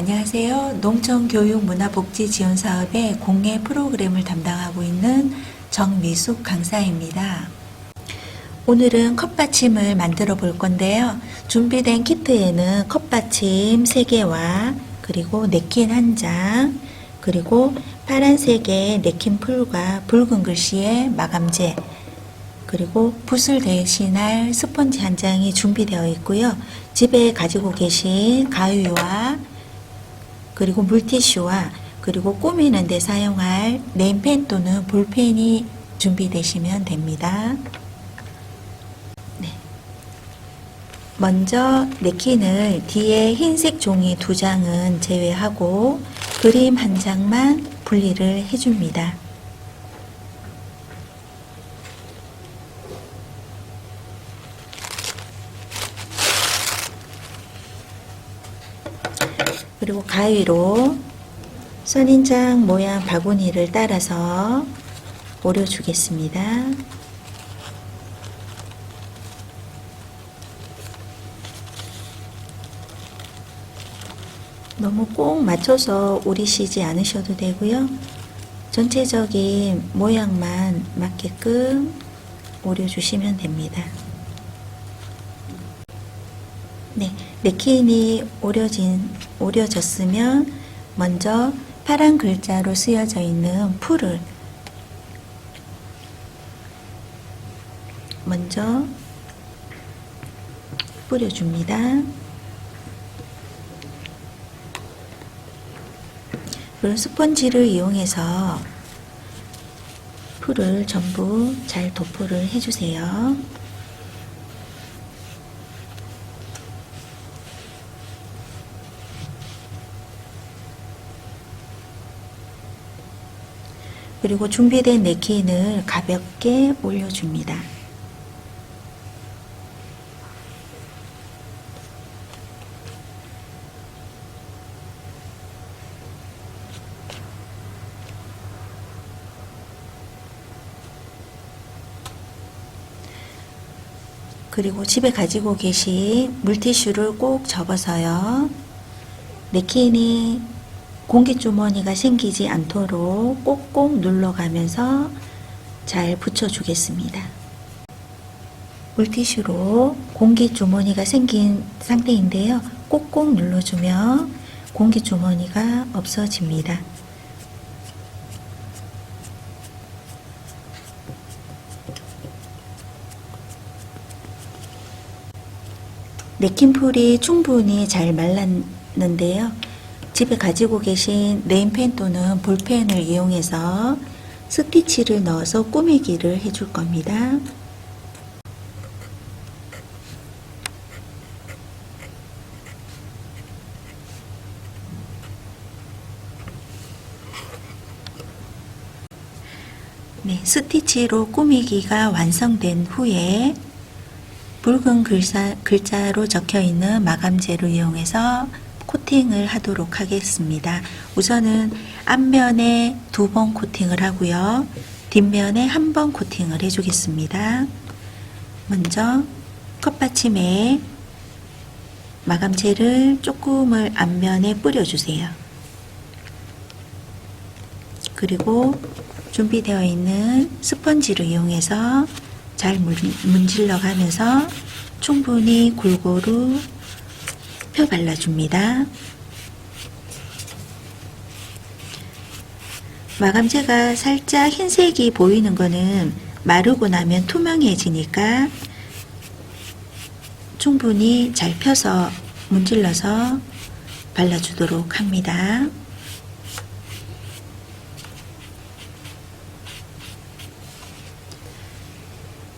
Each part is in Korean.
안녕하세요. 농촌교육문화복지지원사업의 공예 프로그램을 담당하고 있는 정미숙 강사입니다. 오늘은 컵받침을 만들어 볼 건데요. 준비된 키트에는 컵받침 3개와 그리고 냅킨 1장, 그리고 파란색의 냅킨 풀과 붉은 글씨의 마감재, 그리고 붓을 대신할 스펀지 한 장이 준비되어 있고요. 집에 가지고 계신 가위와 그리고 물티슈와 그리고 꾸미는 데 사용할 네임펜 또는 볼펜이 준비되시면 됩니다. 네. 먼저 냅킨을 뒤에 흰색 종이 두 장은 제외하고 그림 한 장만 분리를 해줍니다. 그리고 가위로 선인장 모양 바구니를 따라서 오려주겠습니다. 너무 꼭 맞춰서 오리시지 않으셔도 되고요. 전체적인 모양만 맞게끔 오려주시면 됩니다. 네, 네킨이 오려진, 오려졌으면 먼저 파란 글자로 쓰여져 있는 풀을 먼저 뿌려줍니다. 그리고 스펀지를 이용해서 풀을 전부 잘 도포를 해주세요. 그리고 준비된 냅킨을 가볍게 올려줍니다. 그리고 집에 가지고 계신 물티슈를 꼭 접어서요. 냅킨이 공기주머니가 생기지 않도록 꼭꼭 눌러가면서 잘 붙여주겠습니다. 물티슈로 공기주머니가 생긴 상태인데요. 꼭꼭 눌러주면 공기주머니가 없어집니다. 냅킨풀이 충분히 잘 말랐는데요. 집에 가지고 계신 네임펜 또는 볼펜을 이용해서 스티치를 넣어서 꾸미기를 해줄 겁니다. 네, 스티치로 꾸미기가 완성된 후에 붉은 글자, 글자로 적혀 있는 마감재를 이용해서 코팅을 하도록 하겠습니다. 우선은 앞면에 두 번 코팅을 하고요. 뒷면에 한 번 코팅을 해주겠습니다. 먼저 컵받침에 마감재를 조금을 앞면에 뿌려주세요. 그리고 준비되어 있는 스펀지를 이용해서 잘 문질러 가면서 충분히 골고루 펴 발라줍니다. 마감재가 살짝 흰색이 보이는 거는 마르고 나면 투명해지니까 충분히 잘 펴서 문질러서 발라주도록 합니다.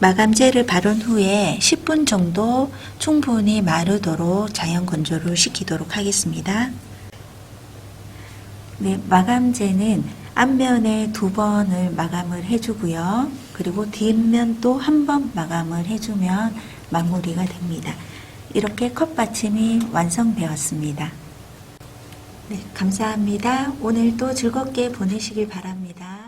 마감재를 바른 후에 10분 정도 충분히 마르도록 자연 건조를 시키도록 하겠습니다. 네, 마감재는 앞면에 두 번을 마감을 해주고요. 그리고 뒷면도 한번 마감을 해주면 마무리가 됩니다. 이렇게 컵 받침이 완성되었습니다. 네, 감사합니다. 오늘도 즐겁게 보내시길 바랍니다.